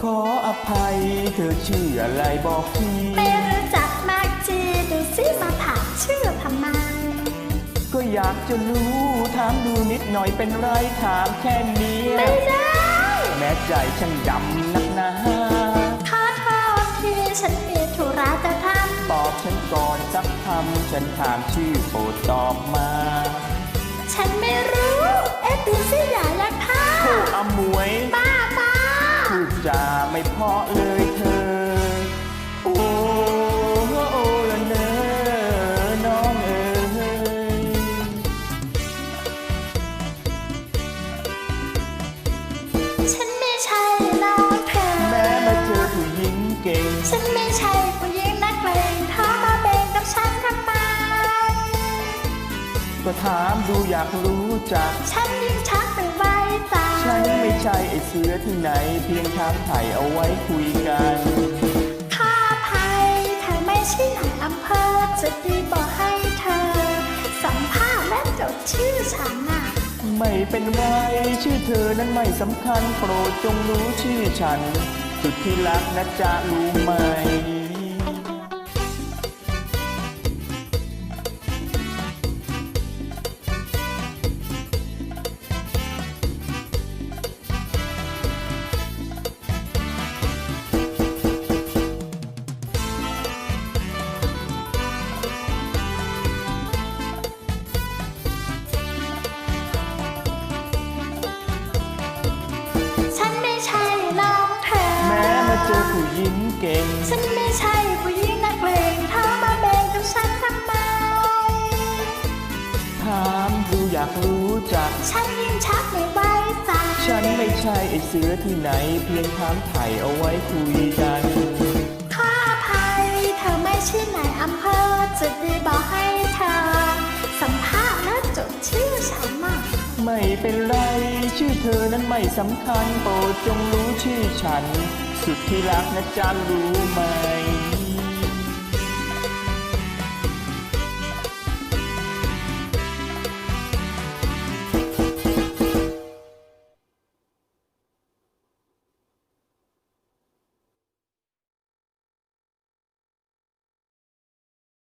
ขออภัยเธอชื่ออะไรบอกทีไม่รู้จักมากจีดูสิมาถามชื่อทำไมก็อยากจะรู้ถามดูนิดหน่อยเป็นไรถามแค่เนี้ยไม่ได้ แม้ใจช่างดำนักหนาขอโทษที ฉันมีธุระจะทตอบฉันก่อนสักคำฉันถามชื่อโปรดตอบมาำฉันไม่รู้ เอ๊ะดูสิอย่ายักท่าโอ้อมวย ป้าป้าพูดจาไม่เพราะเลย ก็ถามดูอยากรู้จัก ฉันยิ่งชักไม่ไว้ใจฉันไม่ใช่ไอ้เสือที่ไหน เพียงถามไถ่เอาไว้คุยกันข้าภัยเธอไม่ใช่นายอำเภอจะดีบอกให้เธอ สัมภาษณ์และจดชื่อฉันน่ะ ไม่เป็นไรชื่อเธอนั้นไม่สำคัญโปรดจงรู้ชื่อฉัน สุดที่รักนะจ๊ะรู้ไหม เก่ง ฉันไม่ใช่ผู้หญิงนักเลงเธอมาเบงกับฉันทำไม ถามดูอยากรู้จัก ฉันยิ่งชักไม่ไว้ใจฉันไม่ใช่ไอ้เสือที่ไหน เพียงถามไถ่เอาไว้คุยกันข้าภัย เธอไม่ใช่นายอำเภอจะดีบอกให้เธอ สัมภาษณ์และจดชื่อฉันน่ะไม่เป็นไร ชื่อเธอนั้นไม่สำคัญโปรดจงรู้ชื่อฉัน สุดที่รักนะจ๊ะรู้ไหม